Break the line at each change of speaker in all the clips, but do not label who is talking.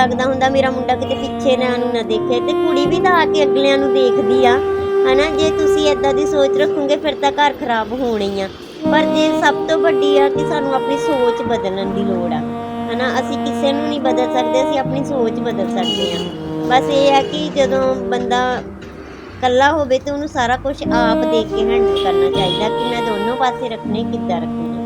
ਲੱਗਦਾ ਹੁੰਦਾ ਮੇਰਾ ਮੁੰਡਾ ਕਿਤੇ ਪਿੱਛੇ ਨਾ ਨੂੰ ਨਾ ਦੇਖੇ ਤੇ ਕੁੜੀ ਵੀ ਤਾਂ ਆ ਕੇ ਅਗਲਿਆਂ ਨੂੰ ਦੇਖਦੀ ਆ, ਹਨਾ? ਜੇ ਤੁਸੀਂ ਏਦਾਂ ਦੀ ਸੋਚ ਰੱਖੋਗੇ ਫਿਰ ਤਾਂ ਘਰ ਖਰਾਬ ਹੋਣਾ ਆ। ਪਰ ਜੇ ਸਭ ਤੋਂ ਵੱਡੀ ਆ ਕਿ ਸਾਨੂੰ ਆਪਣੀ ਸੋਚ ਬਦਲਣ ਦੀ ਲੋੜ ਆ, ਹਨਾ? ਅਸੀਂ ਕਿਸੇ ਨੂੰ ਨਹੀਂ ਬਦਲ ਸਕਦੇ, ਅਸੀਂ ਆਪਣੀ ਸੋਚ ਬਦਲ ਸਕਦੇ ਆ। ਬਸ ਇਹ ਆ ਕਿ ਜਦੋਂ ਬੰਦਾ ਕੱਲਾ ਹੋਵੇ ਤੇ ਉਹਨੂੰ ਸਾਰਾ ਕੁਝ ਆਪ ਦੇਖ ਕੇ ਹੈਂਡਲ ਕਰਨਾ ਚਾਹੀਦਾ ਕਿ ਮੈਂ ਦੋਨੋਂ ਪਾਸੇ ਰੱਖਣੇ ਕਿੱਦਾਂ ਰੱਖਣੇ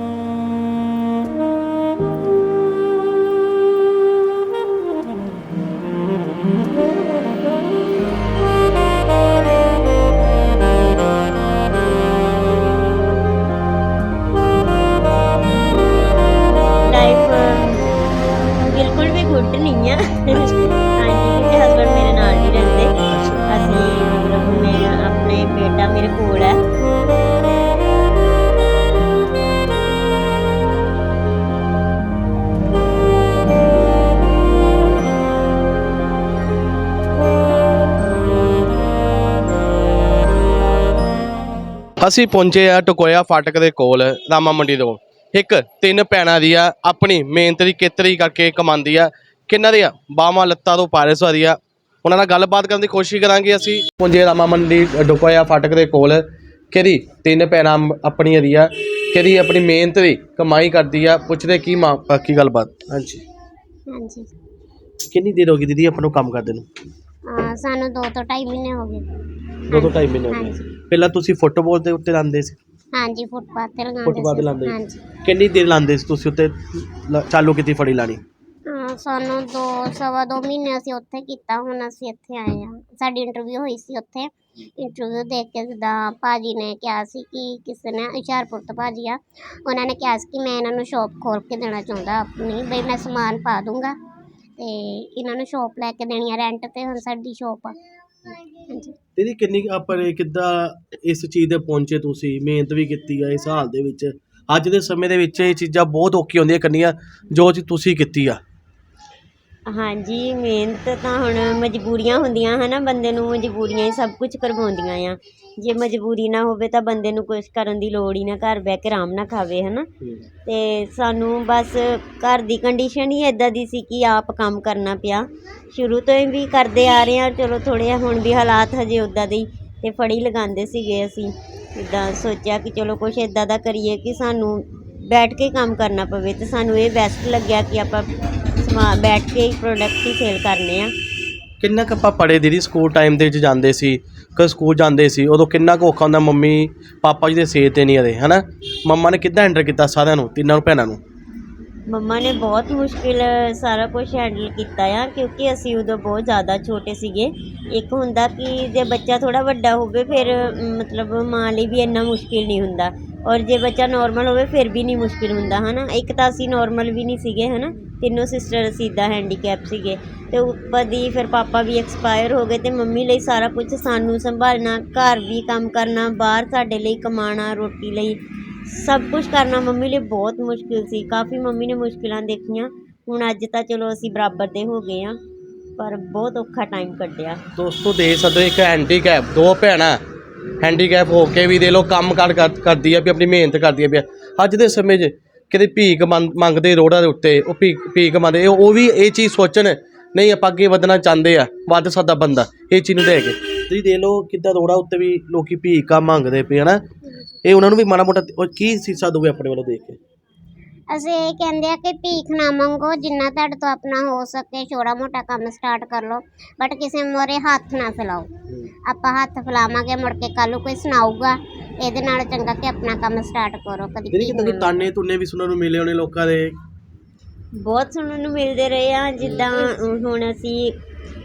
ਅਸੀਂ
ਪਹੁੰਚੇ ਆ ਟਕੋਇਆ ਫਾਟਕ ਦੇ ਕੋਲ ਰਾਮਾ ਮੰਡੀ ਤੋਂ। ਇੱਕ ਤਿੰਨ ਭੈਣਾਂ ਦੀ ਆ ਆਪਣੀ ਮਿਹਨਤ ਦੀ ਕਿਤਰੀ ਕਰਕੇ ਕਮਾਉਂਦੀ ਆ। ਕਿੰਨਾਂ ਦੀ ਆ ਬਾਹਾਂ ਲੱਤਾਂ ਤੋਂ ਪਾਰਿਸ ਵਾਰੀ ਆ। ਉਹਨਾਂ ਨਾਲ ਗੱਲਬਾਤ ਕਰਨ ਦੀ ਕੋਸ਼ਿਸ਼ ਕਰਾਂਗੇ ਅਸੀਂ। ਪਹੁੰਚੇ ਰਾਮਾ ਮੰਡੀ ਟਕੋਇਆ ਫਾਟਕ ਦੇ ਕੋਲ। ਕਿਹਦੀ? ਤਿੰਨ ਭੈਣਾਂ ਆਪਣੀ ਦੀ ਆ। ਕਿਹਦੀ ਆਪਣੀ ਮਿਹਨਤ ਦੀ ਕਮਾਈ ਕਰਦੀ ਆ? ਪੁੱਛਦੇ ਕੀ ਮਾਂ ਬਾਕੀ ਗੱਲਬਾਤ। ਹਾਂਜੀ।
ਹਾਂਜੀ।
ਕਿੰਨੀ ਦੇਰ ਹੋ ਗਈ ਦੀਦੀ ਆਪਾਂ ਨੂੰ ਕੰਮ ਕਰਦੇ ਨੂੰ?
ਸਾਨੂੰ 2 ਤੋਂ 2.5 ਮਹੀਨੇ ਹੋ ਗਏ।
ਦੋ ਤੋਂ ਢਾਈ ਮਹੀਨੇ ਹੋ ਗਏ।
ਹਾਂਜੀ।
ਪਹਿਲਾਂ ਤੁਸੀਂ ਫੁੱਟਬਾਲ ਦੇ ਉੱਤੇ ਲਾਉਂਦੇ ਸੀ?
ਹਾਂਜੀ ਫੁੱਟਪਾਥ ਤੇ ਲਗਾਉਂਦੇ
ਫੁੱਟਬਾਲ ਤੇ
ਸੀ।
ਲਾਉਂਦੇ
ਹਾਂਜੀ।
ਕਿੰਨੀ ਦੇਰ ਲਾਉਂਦੇ ਸੀ ਤੁਸੀਂ ਉੱਤੇ? ਲ- ਚਾਲੂ ਕੀਤੀ ਫੜੀ ਲਾਣੀ?
ਸਾਨੂੰ ਦੋ ਸਵਾ ਦੋ ਮਹੀਨੇ ਅਸੀਂ ਉੱਥੇ ਕੀਤਾ। ਹੁਣ ਅਸੀਂ ਇੱਥੇ ਆਏ ਆ ਸਾਡੀ ਇੰਟਰਵਿਊ ਹੋਈ ਸੀ ਉੱਥੇ। ਇੰਟਰਵਿਊ ਦੇਖ ਕੇ ਜਿੱਦਾਂ ਭਾਜੀ ਨੇ ਕਿਹਾ ਸੀ ਕਿ ਕਿਸੇ ਨੇ ਹੁਸ਼ਿਆਰਪੁਰ ਤੋਂ ਭਾਜੀ ਆ। ਉਹਨਾਂ ਨੇ ਕਿਹਾ ਸੀ ਕਿ ਮੈਂ ਇਹਨਾਂ ਨੂੰ ਸ਼ੌਪ ਖੋਲ ਕੇ ਦੇਣਾ ਚਾਹੁੰਦਾ। ਆਪਣੀ ਬਈ ਮੈਂ ਸਮਾਨ ਪਾ ਦੂੰਗਾ। ਤੇ ਇਹਨਾਂ ਨੂੰ ਸ਼ੌਪ ਲੈ ਕੇ ਦੇਣੀ ਆ ਰੈਂਟ ਤੇ, ਹੁਣ ਸਾਡੀ ਸ਼ੌਪ ਆ। ਹਾਂਜੀ।
ਦੀਦੀ, ਕਿੰਨੀ ਆਪਣੇ ਕਿੱਦਾਂ ਇਸ ਚੀਜ਼ ਤੇ ਪਹੁੰਚੇ ਤੁਸੀਂ? ਮਿਹਨਤ ਵੀ ਕੀਤੀ ਆ ਇਸ ਹਾਲ ਦੇ ਵਿੱਚ। ਅੱਜ ਦੇ ਸਮੇਂ ਦੇ ਵਿੱਚ ਇਹ ਚੀਜ਼ਾਂ ਬਹੁਤ ਔਖੀਆਂ ਹੁੰਦੀਆਂ ਕਰਨੀਆਂ ਜੋ ਚੀਜ਼ ਤੁਸੀਂ ਕੀਤੀ ਆ।
ਹਾਂਜੀ ਮਿਹਨਤ ਤਾਂ ਹੁਣ ਮਜਬੂਰੀਆਂ ਹੁੰਦੀਆਂ ਹਨਾ ਬੰਦੇ ਨੂੰ ਮਜਬੂਰੀਆਂ ਹੀ ਸਭ ਕੁਝ ਕਰਵਾਉਂਦੀਆਂ ਆ। ਜੇ ਮਜਬੂਰੀ ਨਾ ਹੋਵੇ ਤਾਂ ਬੰਦੇ ਨੂੰ ਕੁਝ ਕਰਨ ਦੀ ਲੋੜ ਹੀ ਨਾ ਘਰ ਬਹਿ ਕੇ ਆਰਾਮ ਨਾਲ ਖਾਵੇ ਹਨਾ। ਤੇ ਸਾਨੂੰ ਬਸ ਘਰ ਦੀ ਕੰਡੀਸ਼ਨ ਹੀ ਇਦਾਂ ਦੀ ਸੀ ਕਿ ਆਪ ਕੰਮ ਕਰਨਾ ਪਿਆ। ਸ਼ੁਰੂ ਤੋਂ ਹੀ ਵੀ ਕਰਦੇ ਆ ਰਹੇ ਹਾਂ ਚਲੋ ਥੋੜ੍ਹੇ ਹੁਣ ਵੀ ਹਾਲਾਤ ਹਜੇ ਉੱਦਾਂ ਦੇ ਹੀ ਤੇ ਫੜੀ ਲਗਾਉਂਦੇ ਸੀਗੇ ਅਸੀਂ। ਇੱਦਾਂ ਸੋਚਿਆ ਕਿ ਚਲੋ ਕੁਛ ਇਦਾਂ ਦਾ ਕਰੀਏ ਕਿ ਸਾਨੂੰ ਬੈਠ ਕੇ ਕੰਮ ਕਰਨਾ ਪਵੇ ਤੇ ਸਾਨੂੰ ਇਹ ਬੈਸਟ ਲੱਗਿਆ ਕਿ ਆਪਾਂ ਬੈਠ ਕੇ ਹੀ ਪ੍ਰੋਡਕਟ ਹੀ ਸੇਲ ਕਰਨੇ ਆ।
ਕਿੰਨਾ ਕੁ ਆਪਾਂ ਪੜੇ ਦੀਦੀ? ਸਕੂਲ ਟਾਈਮ ਦੇ ਵਿੱਚ ਜਾਂਦੇ ਸੀ ਕਿ ਸਕੂਲ ਜਾਂਦੇ ਸੀ ਉਦੋਂ ਕਿੰਨਾ ਕੁ ਔਖਾ ਹੁੰਦਾ? ਮੰਮੀ ਪਾਪਾ ਜੀ ਦੇ ਸਿਹਤ ਤੇ ਨਹੀਂ ਰਹੇ ਹਨਾ? ਮੰਮਾ ਨੇ ਕਿੱਦਾਂ ਹੈਂਡਲ ਕੀਤਾ ਸਾਰਿਆਂ ਨੂੰ ਤਿੰਨਾਂ ਨੂੰ ਭੈਣਾਂ ਨੂੰ?
ਮੰਮਾ ਨੇ ਬਹੁਤ ਮੁਸ਼ਕਿਲ ਸਾਰਾ ਕੁਝ ਹੈਂਡਲ ਕੀਤਾ ਆ ਕਿਉਂਕਿ ਅਸੀਂ ਉਦੋਂ ਬਹੁਤ ਜ਼ਿਆਦਾ ਛੋਟੇ ਸੀਗੇ। ਇੱਕ ਹੁੰਦਾ ਕਿ ਜੇ ਬੱਚਾ ਥੋੜਾ ਵੱਡਾ ਹੋਵੇ ਫਿਰ ਅਮ, ਮਤਲਬ ਮਾਂ ਲਈ ਵੀ ਇੰਨਾ ਮੁਸ਼ਕਿਲ ਨਹੀਂ ਹੁੰਦਾ। ਔਰ ਜੇ ਬੱਚਾ ਨਾਰਮਲ ਹੋਵੇ ਫਿਰ ਵੀ ਨਹੀਂ ਮੁਸ਼ਕਿਲ ਹੁੰਦਾ ਹਨਾ? ਇੱਕ ਤਾਂ ਅਸੀਂ ਨਾਰਮਲ ਵੀ ਨਹੀਂ ਸੀਗੇ ਹਨਾ? ਤਿੰਨੋਂ ਸਿਸਟਰ ਅਸੀਂ ਇੱਦਾਂ ਹੈਂਡੀਕੈਪ ਸੀਗੇ। ਤੇ ਉੱਪਰ ਦੀ ਫਿਰ ਪਾਪਾ ਵੀ ਐਕਸਪਾਇਰ ਹੋ ਗਏ ਤੇ ਮੰਮੀ ਲਈ ਸਾਰਾ ਕੁਝ ਸਾਨੂੰ ਸੰਭਾਲਣਾ, ਘਰ ਵੀ ਕੰਮ ਕਰਨਾ, ਬਾਹਰ ਸਾਡੇ ਲਈ ਕਮਾਉਣਾ, ਰੋਟੀ ਲਈ ਸਭ ਕੁਝ ਕਰਨਾ ਮੰਮੀ ਲਈ ਬਹੁਤ ਮੁਸ਼ਕਿਲ ਸੀ। ਕਾਫੀ ਮੰਮੀ ਨੇ ਮੁਸ਼ਕਿਲਾਂ ਦੇਖੀਆਂ। ਹੁਣ ਅੱਜ ਤਾਂ ਚਲੋ ਅਸੀਂ ਬਰਾਬਰ ਦੇ ਹੋ ਗਏ ਆ ਪਰ ਬਹੁਤ ਔਖਾ ਟਾਈਮ ਕੱਢਿਆ।
ਦੋਸਤੋ ਦੇ ਸਕਦੇ ਇੱਕ ਹੈਂਡੀਕੈਪ ਦੋ ਭੈਣਾਂ ਹੈਂਡੀਕੈਪ ਹੋ ਕੇ ਵੀ ਦੇ ਲੋ ਕੰਮ ਕਰ ਕਰ- ਕਰਦੀ ਆ ਵੀ, ਆਪਣੀ ਮਿਹਨਤ ਕਰਦੀ ਆ ਵੀ। ਅੱਜ ਦੇ ਸਮੇਂ 'ਚ ਕਿਤੇ ਭੀਖ ਮੰਗ- ਮੰਗਦੇ ਰੋਡਾਂ ਦੇ ਉੱਤੇ ਉਹ ਭੀਖ ਭੀਖ ਮੰਗਦੇ ਉਹ ਵੀ ਇਹ ਚੀਜ਼ ਸੋਚਣ ਨਹੀਂ ਆਪਾਂ ਅੱਗੇ ਵਧਣਾ ਚਾਹੁੰਦੇ ਆ ਵੱਧ ਸਕਦਾ ਬੰਦਾ ਇਹ ਚੀਜ਼ ਨੂੰ ਦੇ ਕੇ। ਤੁਸੀਂ ਦੇ ਲੋ ਕਿੱਦਾਂ ਰੋਡਾਂ ਉੱਤੇ ਵੀ ਲੋਕੀ ਭੀਖਾਂ ਮੰਗਦੇ ਪਏ ਹਨਾ? ਇਹ ਉਹਨਾਂ ਨੂੰ ਵੀ ਮਾੜਾ ਮੋਟਾ ਉਹ ਕੀ ਸੀਸਾ ਦੋਗੇ ਆਪਣੇ ਵੱਲੋਂ ਦੇਖ ਕੇ?
ਅਸੀਂ ਇਹ ਕਹਿੰਦੇ ਆ ਕਿ ਭੀਖ ਨਾ ਮੰਗੋ ਜਿੰਨਾ ਤੁਹਾਡੇ ਤੋਂ ਆਪਣਾ ਹੋ ਸਕੇ ਛੋੜਾ ਮੋਟਾ ਕੰਮ ਸਟਾਰਟ ਕਰ ਲਓ ਬਟ ਕਿਸੇ ਮੋਰੇ ਹੱਥ ਨਾ ਫੈਲਾਓ। ਆਪਾਂ ਹੱਥ ਫੈਲਾਵਾਂਗੇ ਮੁੜ ਕੇ ਕੱਲ ਨੂੰ ਕੋਈ ਸੁਣਾਊਗਾ। ਇਹਦੇ ਨਾਲ ਚੰਗਾ ਕਿ ਆਪਣਾ ਕੰਮ ਸਟਾਰਟ ਕਰੋ ਕਦੀ
ਜਿਹੜੀ
ਭੀਖ
ਕਿਤੇ
ਨਾ
ਕੋਈ ਤਾਨੇ ਤੁੰਨੇ ਵੀ ਸੁਣਨ ਨੂੰ ਮਿਲੇ ਹੋਣੇ ਲੋਕਾਂ ਦੇ।
ਬਹੁਤ ਸੁਣਨ ਨੂੰ ਮਿਲਦੇ ਰਹੇ ਆ ਜਿੱਦਾਂ ਹੁਣ ਅਸੀਂ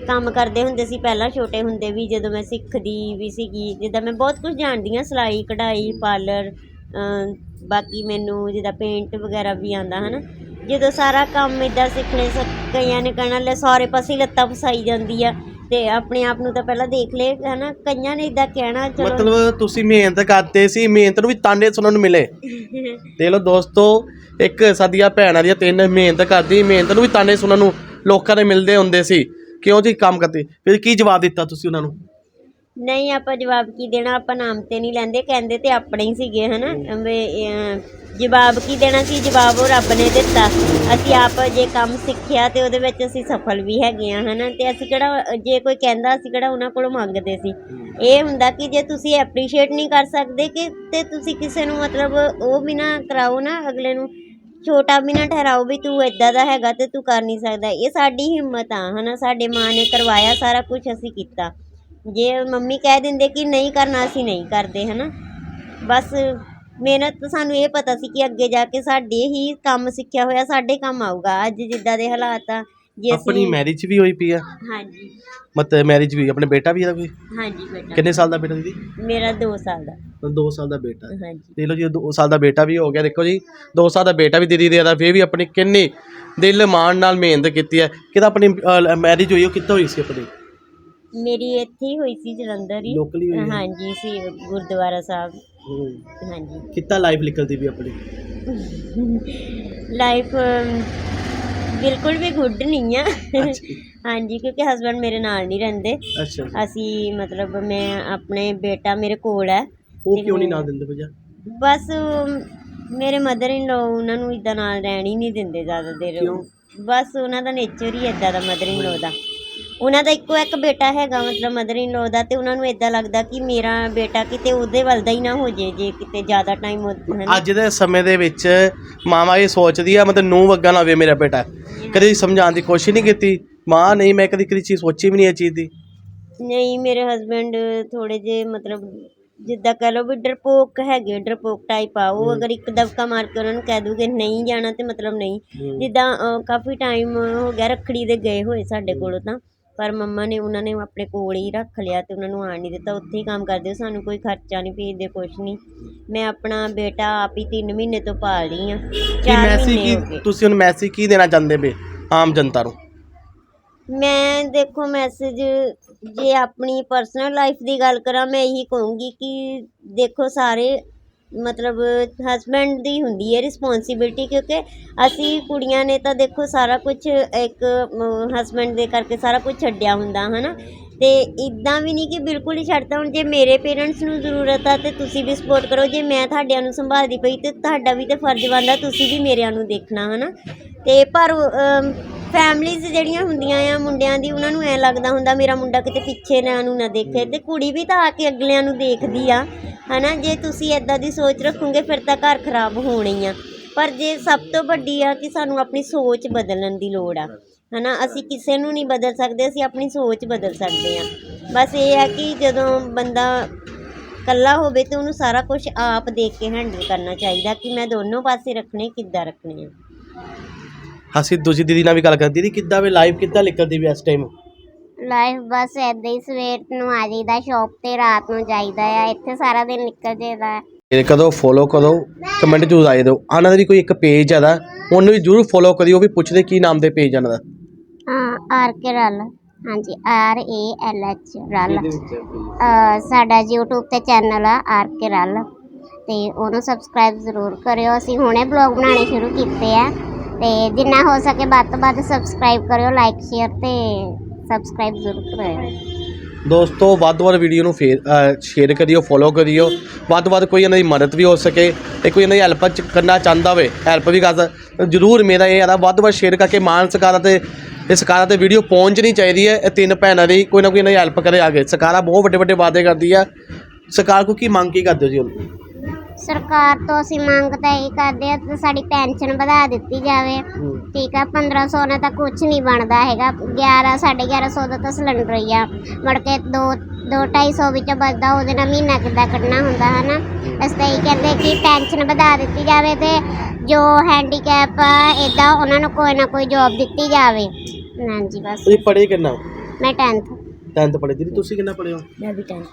ਕੰਮ ਕਰਦੇ ਹੁੰਦੇ ਸੀ ਪਹਿਲਾਂ ਛੋਟੇ ਹੁੰਦੇ ਵੀ ਜਦੋਂ ਮੈਂ ਸਿੱਖਦੀ ਵੀ ਸੀਗੀ ਜਿੱਦਾਂ ਮੈਂ ਬਹੁਤ ਕੁਝ ਜਾਣਦੀ ਹਾਂ ਸਿਲਾਈ ਕਢਾਈ ਪਾਰਲਰ ਅਮ ਬਾਕੀ ਮੈਨੂੰ ਜਿੱਦਾਂ ਪੇਂਟ ਵਗੈਰਾ ਵੀ ਆਉਂਦਾ ਹਨਾ। ਜਦੋਂ ਸਾਰਾ ਕੰਮ ਇਦਾਂ ਸਿੱਖਣੇ ਸ ਕਈਆਂ ਨੇ ਕਹਿਣਾ ਲੈ ਸਾਰੇ ਪਾਸੇ ਹੀ ਲੱਤਾਂ ਫਸਾਈ ਜਾਂਦੀ ਆ। ਤੇ ਆਪਣੇ ਆਪ ਨੂੰ ਤਾਂ ਪਹਿਲਾਂ ਦੇਖ ਲੈ ਹਨਾ? ਕਈਆਂ ਨੇ ਇਦਾਂ ਕਹਿਣਾ ਚਲੋ।
ਮਤਲਬ ਤੁਸੀਂ ਮਿਹਨਤ ਕਰਦੇ ਸੀ ਮਿਹਨਤ ਨੂੰ ਵੀ ਤਾਨੇ ਸੁਣਨ ਨੂੰ ਮਿਲੇ। ਦੇਖ ਲਓ ਦੋਸਤੋ ਇੱਕ ਸਾਡੀਆਂ ਭੈਣਾਂ ਦੀਆਂ ਤਿੰਨ ਮਿਹਨਤ ਕਰਦੀ ਮਿਹਨਤ ਨੂੰ ਵੀ ਤਾਨੇ ਸੁਣਨ ਨੂੰ ਲੋਕਾਂ ਦੇ ਮਿਲਦੇ ਹੁੰਦੇ ਸੀ। ਕਿਉਂ ਜੀ ਕੰਮ ਕਰਦੇ? ਫਿਰ ਕੀ ਜਵਾਬ ਦਿੱਤਾ ਤੁਸੀਂ ਉਹਨਾਂ ਨੂੰ?
ਨਹੀਂ ਆਪਾਂ ਜਵਾਬ ਕੀ ਦੇਣਾ? ਆਪਾਂ ਨਾਮ ਤੇ ਨਹੀਂ ਲੈਂਦੇ ਕਹਿੰਦੇ ਤੇ ਆਪਣੇ ਹੀ ਸੀਗੇ ਹਨਾ? ਵੀ ਅਹ, ਜਵਾਬ ਕੀ ਦੇਣਾ ਸੀ? ਜਵਾਬ ਉਹ ਰੱਬ ਨੇ ਦਿੱਤਾ। ਅਸੀਂ ਆਪ ਜੇ ਕੰਮ ਸਿੱਖਿਆ ਤੇ ਉਹਦੇ ਵਿੱਚ ਅਸੀਂ ਸਫਲ ਵੀ ਹੈਗੇ ਆ ਹਨਾ? ਤੇ ਅਸੀਂ ਕਿਹੜਾ ਜੇ ਕੋਈ ਕਹਿੰਦਾ ਅਸੀਂ ਕਿਹੜਾ ਉਹਨਾਂ ਕੋਲੋਂ ਮੰਗਦੇ ਸੀ? ਇਹ ਹੁੰਦਾ ਕਿ ਜੇ ਤੁਸੀਂ ਐਪਰੀਸ਼ੀਏਟ ਨਹੀਂ ਕਰ ਸਕਦੇ ਕਿ ਤੇ ਤੁਸੀਂ ਕਿਸੇ ਨੂੰ ਮਤਲਬ ਉਹ ਵੀ ਨਾ ਕਰਾਓ ਨਾ ਅਗਲੇ ਨੂੰ ਛੋਟਾ ਵੀ ਨਾ ਠਹਿਰਾਓ ਵੀ ਤੂੰ ਇਦਾਂ ਦਾ ਹੈਗਾ ਤੇ ਤੂੰ ਕਰ ਨਹੀਂ ਸਕਦਾ। ਇਹ ਸਾਡੀ ਹਿੰਮਤ ਆ ਹਨਾ? ਸਾਡੇ ਮਾਂ ਨੇ ਕਰਵਾਇਆ ਸਾਰਾ ਕੁਝ ਅਸੀਂ ਕੀਤਾ। ਜੇ ਮੰਮੀ ਕਹਿ ਦਿੰਦੇ ਕਿ ਨਹੀਂ ਕਰਨਾ ਅਸੀਂ ਨਹੀਂ ਕਰਦੇ ਹਨਾ? ਬਸ ਮਿਹਨਤ ਸਾਨੂੰ ਇਹ ਪਤਾ ਸੀ ਕਿ ਅੱਗੇ ਜਾ ਕੇ ਸਾਡੇ ਹੀ ਕੰਮ ਸਿੱਖਿਆ ਹੋਇਆ ਸਾਡੇ ਕੰਮ ਆਊਗਾ। ਅੱਜ ਜਿੱਦਾਂ ਦੇ ਹਾਲਾਤ ਆ ਜੇ
ਆਪਣੀ
ਅਸੀਂ
ਮੈਰਿਜ ਵੀ ਹੋਈ ਪਈ ਆ?
ਹਾਂਜੀ।
ਮਤਲਬ ਮੈਰਿਜ ਵੀ ਆਪਣੇ ਬੇਟਾ ਵੀ ਇਹਦਾ ਕੋਈ?
ਹਾਂਜੀ ਬੇਟਾ।
ਕਿੰਨੇ ਸਾਲ ਦਾ ਬੇਟਾ ਦੀਦੀ
ਮੇਰਾ 2 ਸਾਲ ਦਾ।
2 ਸਾਲ ਦਾ ਬੇਟਾ।
ਹਾਂਜੀ।
ਦੇਖ ਲਓ ਜੀ 2 ਸਾਲ ਦਾ ਬੇਟਾ ਵੀ ਹੋ ਗਿਆ। ਦੇਖੋ ਜੀ 2 ਸਾਲ ਦਾ ਬੇਟਾ ਵੀ ਦੀਦੀ ਦੇ ਦਾ ਫੇਰ ਵੀ ਆਪਣੀ ਕਿੰਨੀ ਦਿਲ ਮਾਣ ਨਾਲ ਮਿਹਨਤ ਕੀਤੀ ਹੈ। ਕਿਹਦਾ ਆਪਣੀ ਮੈਰਿਜ ਹੋਈ ਉਹ ਕਿੱਥੇ ਹੋਈ ਸੀ ਆਪਣੀ?
ਮੇਰੀ ਇੱਥੇ ਹੀ ਹੋਈ ਸੀ ਜਲੰਧਰ ਹੀ।
ਲੋਕਲੀ ਹੋਈ ਹੈ?
ਹਾਂਜੀ ਸੀ ਗੁਰਦੁਆਰਾ ਸਾਹਿਬ।
ਹੂੰ।
ਹਾਂਜੀ।
ਕਿੱਦਾਂ ਲਾਈਫ ਨਿਕਲਦੀ ਵੀ ਆਪਣੀ?
ਲਾਈਫ ਬਿਲਕੁਲ ਵੀ ਗੁੱਡ ਨਹੀਂ ਆ।
ਅੱਛਾ।
ਹਾਂਜੀ ਕਿਉਂਕਿ ਹਸਬੰਡ ਮੇਰੇ ਨਾਲ ਨਹੀਂ ਰਹਿੰਦੇ।
ਅੱਛਾ।
ਅਸੀਂ ਮਤਲਬ ਮੈਂ ਆਪਣੇ ਬੇਟਾ ਮੇਰੇ ਕੋਲ ਹੈ।
ਉਹ ਕਿਉਂ ਨਹੀਂ ਨਾਲ ਦਿੰਦੇ ਭਈਆ?
ਬਸ ਮੇਰੇ ਮਦਰ ਇਨ ਲੋ ਉਹਨਾਂ ਨੂੰ ਇਦਾਂ ਨਾਲ ਰਹਿਣ ਹੀ ਨਹੀਂ ਦਿੰਦੇ ਜ਼ਿਆਦਾ ਦੇਰ।
ਕਿਉਂ?
ਬਸ ਉਹਨਾਂ ਦਾ ਨੇਚਰ ਹੀ ਇਦਾਂ ਦਾ ਮਦਰ ਇਨ ਲੋ ਦਾ। ਉਹਨਾਂ ਦਾ ਇੱਕੋ ਇੱਕ ਬੇਟਾ ਹੈਗਾ ਮਤਲਬ ਮਦਰ ਇਨ ਲੋ ਦਾ ਤੇ ਉਹਨਾਂ ਨੂੰ ਇਦਾਂ ਲੱਗਦਾ ਕਿ ਮੇਰਾ ਬੇਟਾ ਕਿਤੇ ਉਹਦੇ ਵੱਲ ਦਾ ਹੀ ਨਾ ਹੋ ਜੇ ਜੇ ਕਿਤੇ ਜ਼ਿਆਦਾ ਟਾਈਮ
ਅੱਜ ਦੇ ਸਮੇਂ ਦੇ ਵਿੱਚ ਮਾਵਾ ਇਹ ਸੋਚਦੀ ਆ ਮਤਲਬ ਨੂੰ ਵੱਗਾ ਨਾ ਹੋਵੇ ਮੇਰਾ ਬੇਟਾ। ਕਦੇ ਸਮਝਾਉਣ ਦੀ ਕੋਸ਼ਿਸ਼ ਨਹੀਂ ਕੀਤੀ ਮਾਂ ਨਹੀਂ ਮੈਂ ਕਦੀ ਕਦੀ ਚੀਜ਼ ਸੋਚੀ ਵੀ ਨਹੀਂ ਇਹ ਚੀਜ਼ ਦੀ।
ਨਹੀਂ ਮੇਰੇ ਹਸਬੰਡ ਥੋੜੇ ਜੇ ਮਤਲਬ ਜਿੱਦਾਂ ਕਹ ਲਓ ਵੀ ਡਰਪੋਕ ਹੈਗੇ ਡਰਪੋਕ ਟਾਈਪ ਆ। ਉਹ ਅਗਰ ਇੱਕ ਦਬਕਾ ਮਾਰ ਕੇ ਉਹਨਾਂ ਨੂੰ ਕਹਿ ਦੂਗੇ ਨਹੀਂ ਜਾਣਾ ਤੇ ਮਤਲਬ ਨਹੀਂ। ਜਿੱਦਾਂ ਕਾਫੀ ਟਾਈਮ ਹੋ ਗਿਆ ਰੱਖੜੀ ਦੇ ਗਏ ਹੋਏ ਸਾਡੇ ਕੋਲੋਂ ਤਾਂ। ਪਰ ਮੰਮਾ ਨੇ ਉਹਨਾਂ ਨੇ ਆਪਣੇ ਕੋਲ ਹੀ ਰੱਖ ਲਿਆ ਤੇ ਉਹਨਾਂ ਨੂੰ ਆਣ ਨਹੀਂ ਦਿੱਤਾ। ਉੱਥੇ ਹੀ ਕੰਮ ਕਰਦੇ ਸਾਨੂੰ ਕੋਈ ਖਰਚਾ ਨਹੀਂ ਭੇਜਦੇ ਕੁਛ ਨਹੀਂ। ਮੈਂ ਆਪਣਾ ਬੇਟਾ ਆਪ ਹੀ 3 ਮਹੀਨੇ ਤੋਂ ਪਾਲ ਰਹੀ ਆ
ਕੀ
4
ਮੈਸੇਜ
ਮਹੀਨੇ ਹੋ
ਕੀ
ਗਏ।
ਤੁਸੀਂ ਹੁਣ ਮੈਸੇਜ ਕੀ ਦੇਣਾ ਚਾਹੁੰਦੇ ਬੇ ਆਮ ਜਨਤਾ ਨੂੰ?
ਮੈਂ ਦੇਖੋ ਮੈਸੇਜ ਜੇ ਆਪਣੀ ਪਰਸਨਲ ਲਾਈਫ ਦੀ ਗੱਲ ਕਰਾਂ ਮੈਂ ਇਹੀ ਕਹੂੰਗੀ ਕਿ ਦੇਖੋ ਸਾਰੇ ਮਤਲਬ ਹਸਬੈਂਡ ਦੀ ਹੁੰਦੀ ਹੈ ਰਿਸਪੌਂਸਿਬਿਲਟੀ ਕਿਉਂਕਿ ਅਸੀਂ ਕੁੜੀਆਂ ਨੇ ਤਾਂ ਦੇਖੋ ਸਾਰਾ ਕੁਝ ਇੱਕ ਹਸਬੈਂਡ ਦੇ ਕਰਕੇ ਸਾਰਾ ਕੁਝ ਛੱਡਿਆ ਹੁੰਦਾ ਹੈ ਨਾ ਅਤੇ ਇੱਦਾਂ ਵੀ ਨਹੀਂ ਕਿ ਬਿਲਕੁਲ ਹੀ ਛੱਡਤਾ। ਹੁਣ ਜੇ ਮੇਰੇ ਪੇਰੈਂਟਸ ਨੂੰ ਜ਼ਰੂਰਤ ਆ ਤਾਂ ਤੁਸੀਂ ਵੀ ਸਪੋਰਟ ਕਰੋ। ਜੇ ਮੈਂ ਤੁਹਾਡਿਆਂ ਨੂੰ ਸੰਭਾਲਦੀ ਪਈ ਤਾਂ ਤੁਹਾਡਾ ਵੀ ਤਾਂ ਫਰਜ਼ ਬਣਦਾ ਤੁਸੀਂ ਵੀ ਮੇਰਿਆਂ ਨੂੰ ਦੇਖਣਾ ਹੈ ਨਾ ਅਤੇ ਪਰ ਫੈਮਲੀਜ਼ ਜਿਹੜੀਆਂ ਹੁੰਦੀਆਂ ਆ ਮੁੰਡਿਆਂ ਦੀ, ਉਹਨਾਂ ਨੂੰ ਐ ਲੱਗਦਾ ਹੁੰਦਾ, ਮੇਰਾ ਮੁੰਡਾ ਕਿਤੇ ਪਿੱਛੇ ਨਾ ਨੂੰ ਨਾ ਦੇਖੇ। ਤੇ ਕੁੜੀ ਵੀ ਤਾਂ ਆ ਕੇ ਅਗਲਿਆਂ ਨੂੰ ਦੇਖਦੀ ਆ, ਹਨਾ? ਜੇ ਤੁਸੀਂ ਐਦਾਂ ਦੀ ਸੋਚ ਰੱਖੋਗੇ, ਫਿਰ ਤਾਂ ਘਰ ਖਰਾਬ ਹੋਣੇ ਆ। ਪਰ ਜੇ ਸਭ ਤੋਂ ਵੱਡੀ ਆ ਕਿ ਸਾਨੂੰ ਆਪਣੀ ਸੋਚ ਬਦਲਣ ਦੀ ਲੋੜ ਆ, ਹਨਾ? ਅਸੀਂ ਕਿਸੇ ਨੂੰ ਨਹੀਂ ਬਦਲ ਸਕਦੇ, ਅਸੀਂ ਆਪਣੀ ਸੋਚ ਬਦਲ ਸਕਦੇ ਆ। ਬਸ ਇਹ ਆ ਕਿ ਜਦੋਂ ਬੰਦਾ ਇਕੱਲਾ ਹੋਵੇ, ਤੇ ਉਹਨੂੰ ਸਾਰਾ ਕੁਝ ਆਪ ਦੇਖ ਕੇ ਹੈਂਡਲ ਕਰਨਾ ਚਾਹੀਦਾ ਕਿ ਮੈਂ ਦੋਨੋਂ ਪਾਸੇ ਰੱਖਣੇ, ਕਿੱਦਾਂ ਰੱਖਣੇ ਆ।
ਅਸੀਂ ਦੂਜੀ ਦੀਦੀ ਨਾਲ ਵੀ ਗੱਲ ਕਰਦੀ ਦੀਦੀ ਕਿੱਦਾਂ ਵੀ ਲਾਈਫ ਕਿੱਦਾਂ ਨਿਕਲਦੀ ਵੀ ਇਸ ਟਾਈਮ
ਲਾਈਫ ਬਸ ਏਦਾਂ ਹੀ ਸਵੇਰ ਨੂੰ ਆ ਜਾਈਦਾ ਸ਼ੌਪ ਤੇ ਰਾਤ ਨੂੰ ਜਾਈਦਾ ਆ ਇੱਥੇ ਸਾਰਾ ਦਿਨ ਨਿਕਲ ਜਾਂਦਾ ਹੈ
ਇਹ ਕਦੋਂ ਫੋਲੋ ਕਰੋ ਕਮੈਂਟ ਜ਼ਰੂਰ ਆਏ ਦਿਓ। ਆਨਾਂ ਦਾ ਵੀ ਕੋਈ ਇੱਕ ਪੇਜ ਆਦਾ ਉਹਨੂੰ ਵੀ ਜ਼ਰੂਰ ਫੋਲੋ ਕਰਿਓ ਉਹ ਵੀ ਪੁੱਛਦੇ ਕੀ ਨਾਮ ਦੇ ਪੇਜ ਆਨਾਂ ਦਾ।
ਹਾਂ ਆਰ ਕੇ ਰਲ ਹਾਂਜੀ ਆਰ ਏ ਐਲ ਐਚ ਰਲ। ਅਹ ਸਾਡਾ YouTube ਤੇ ਚੈਨਲ ਆ ਆਰ ਕੇ ਰਲ ਤੇ ਉਹਨੂੰ ਸਬਸਕ੍ਰਾਈਬ ਜ਼ਰੂਰ ਕਰਿਓ। ਅਸੀਂ ਹੁਣੇ ਬਲੌਗ ਬਣਾਉਣੇ ਸ਼ੁਰੂ ਕੀਤੇ ਆ। ਤੇ ਜਿੰਨਾ ਹੋ ਸਕੇ ਵੱਧ ਤੋਂ ਵੱਧ ਸਬਸਕ੍ਰਾਈਬ ਕਰਿਓ ਲਾਈਕ ਸ਼ੇਅਰ ਤੇ ਸਬਸਕ੍ਰਾਈਬ ਜ਼ਰੂਰ ਕਰਿਓ।
ਦੋਸਤੋ, ਵੱਧ ਤੋਂ ਵੱਧ ਵੀਡੀਓ ਨੂੰ ਫੇਰ ਸ਼ੇਅਰ ਕਰਿਓ ਫੋਲੋ ਕਰਿਓ। ਵੱਧ ਤੋਂ ਵੱਧ ਕੋਈ ਇਹਨਾਂ ਦੀ ਮਦਦ ਵੀ ਹੋ ਸਕੇ ਤੇ ਕੋਈ ਇਹਨਾਂ ਦੀ ਹੈਲਪ ਕਰਨਾ ਚਾਹੁੰਦਾ ਹੋਵੇ ਹੈਲਪ ਵੀ ਕਰ ਸਕ ਜ਼ਰੂਰ ਮੇਰਾ ਇਹ ਆਦਾ ਵੱਧ ਤੋਂ ਵੱਧ ਸ਼ੇਅਰ ਕਰਕੇ ਮਾਨ ਸਕਾਰਾ ਤੇ, ਇਹ ਸਕਾਰਾ ਤੇ ਵੀਡੀਓ ਪਹੁੰਚਣੀ ਚਾਹੀਦੀ ਹੈ। ਇਹ ਤਿੰਨ ਭੈਣਾਂ ਦੀ ਕੋਈ ਨਾ ਕੋਈ ਇਹਨਾਂ ਦੀ ਹੈਲਪ ਕਰੇ ਆਗੇ ਸਕਾਰਾ ਬਹੁਤ ਵੱਡੇ ਵੱਡੇ ਵਾਅਦੇ ਕਰਦੀ ਹੈ ਸਰਕਾਰ ਕੋ ਕੀ ਮੰਗ ਕੀ ਕਰਦੇ ਹੋ ਜੀ ਹੁਣ?
ਸਰਕਾਰ ਤੋਂ ਅਸੀਂ ਮੰਗ ਤਾਂ ਇਹ ਕਰਦੇ ਆ ਕਿ ਸਾਡੀ ਪੈਨਸ਼ਨ ਵਧਾ ਦਿੱਤੀ ਜਾਵੇ। ਠੀਕ ਆ 1500 ਨਾਲ ਤਾਂ ਕੁਝ ਨਹੀਂ ਬਣਦਾ ਹੈਗਾ। 11 1150 ਦਾ ਤਾਂ ਸਿਲੰਡਰ ਹੀ ਆ। ਮੁੜ ਕੇ 2 ਦੋ 250 ਵਿੱਚੋਂ ਬਚਦਾ ਉਹਦੇ ਨਾਲ ਮਹੀਨਾ ਕਿੱਦਾਂ ਕੱਢਣਾ ਹੁੰਦਾ ਹਨਾ? ਇਸ ਤਾਂ ਇਹ ਕਹਿੰਦੇ ਕਿ ਪੈਨਸ਼ਨ ਵਧਾ ਦਿੱਤੀ ਜਾਵੇ ਤੇ ਜੋ ਹੈਂਡੀਕੈਪ ਆ ਇਦਾਂ ਉਹਨਾਂ ਨੂੰ ਕੋਈ ਨਾ ਕੋਈ ਜੌਬ ਦਿੱਤੀ ਜਾਵੇ। ਹਾਂਜੀ ਬਸ।
ਤੁਸੀਂ ਪੜ੍ਹੇ ਕਿੰਨਾ?
ਮੈਂ 10th
10th ਪੜ੍ਹੇ। ਦੀਦੀ ਤੁਸੀਂ ਕਿੰਨਾ ਪੜ੍ਹੇ ਹੋ?
ਮੈਂ ਵੀ ਟਾਈਮ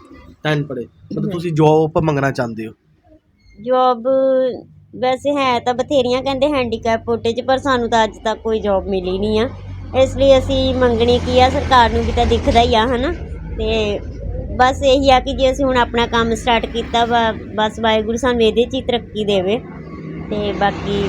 10 ਪੜ੍ਹੇ। ਮਤਲਬ ਤੁਸੀਂ ਜੋਬ ਮੰਗਣਾ ਚਾਹੁੰਦੇ ਹੋ?
ਜੋਬ ਵੈਸੇ ਹੈ ਤਾਂ ਬਥੇਰੀਆਂ ਕਹਿੰਦੇ ਹੈਂਡੀਕੈਪ ਕੋਟੇ 'ਚ, ਪਰ ਸਾਨੂੰ ਤਾਂ ਅੱਜ ਤੱਕ ਕੋਈ ਜੋਬ ਮਿਲੀ ਨਹੀਂ ਆ। ਇਸ ਲਈ ਅਸੀਂ ਮੰਗਣੀ ਕੀ ਆ, ਸਰਕਾਰ ਨੂੰ ਵੀ ਤਾਂ ਦਿਖਦਾ ਹੀ ਆ, ਹਨਾ? ਤੇ ਬਸ ਇਹੀ ਆ ਕਿ ਜੇ ਅਸੀਂ ਹੁਣ ਆਪਣਾ ਕੰਮ ਸਟਾਰਟ ਕੀਤਾ ਵਾ, ਬਸ ਵਾਹਿਗੁਰੂ ਸਾਨੂੰ ਇਹਦੇ 'ਚ ਹੀ ਤਰੱਕੀ ਦੇਵੇ। ਤੇ ਬਾਕੀ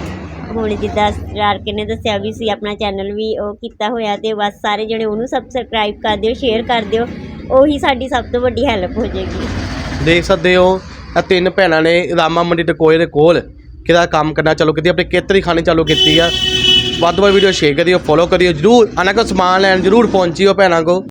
ਹੁਣ ਜਿੱਦਾਂ ਰਾਰਕੇ ਨੇ ਦੱਸਿਆ ਵੀ ਸੀ, ਆਪਣਾ ਚੈਨਲ ਵੀ ਉਹ ਕੀਤਾ ਹੋਇਆ ਤੇ ਬਸ ਸਾਰੇ ਜਣੇ ਉਹਨੂੰ ਸਬਸਕ੍ਰਾਈਬ ਕਰ ਦਿਓ ਸ਼ੇਅਰ ਕਰ ਦਿਓ, ਉਹੀ ਸਾਡੀ ਸਭ ਤੋਂ ਵੱਡੀ ਹੈਲਪ ਹੋ ਜਾਏਗੀ।
ਦੇਖ ਸਕਦੇ ਹੋ ਇਹ ਤਿੰਨ ਭੈਣਾਂ ਨੇ ਰਾਮਾ ਮੰਡੀ ਟਕੋਏ ਦੇ ਕੋਲ ਕਿਹਦਾ ਕੰਮ ਕਰਨਾ ਚਾਲੂ ਕੀਤੀ, ਆਪਣੀ ਕੇਤਰੀ ਖਾਣੀ ਚਾਲੂ ਕੀਤੀ ਆ। ਵੱਧ ਤੋਂ ਵੱਧ ਵੀਡੀਓ ਸ਼ੇਅਰ ਕਰਿਓ ਫੋਲੋ ਕਰਿਓ, ਜਰੂਰ ਆਨਾ ਕੋ ਸਮਾਨ ਲੈਣ ਜਰੂਰ ਪਹੁੰਚਿਓ ਭੈਣਾਂ ਕੋ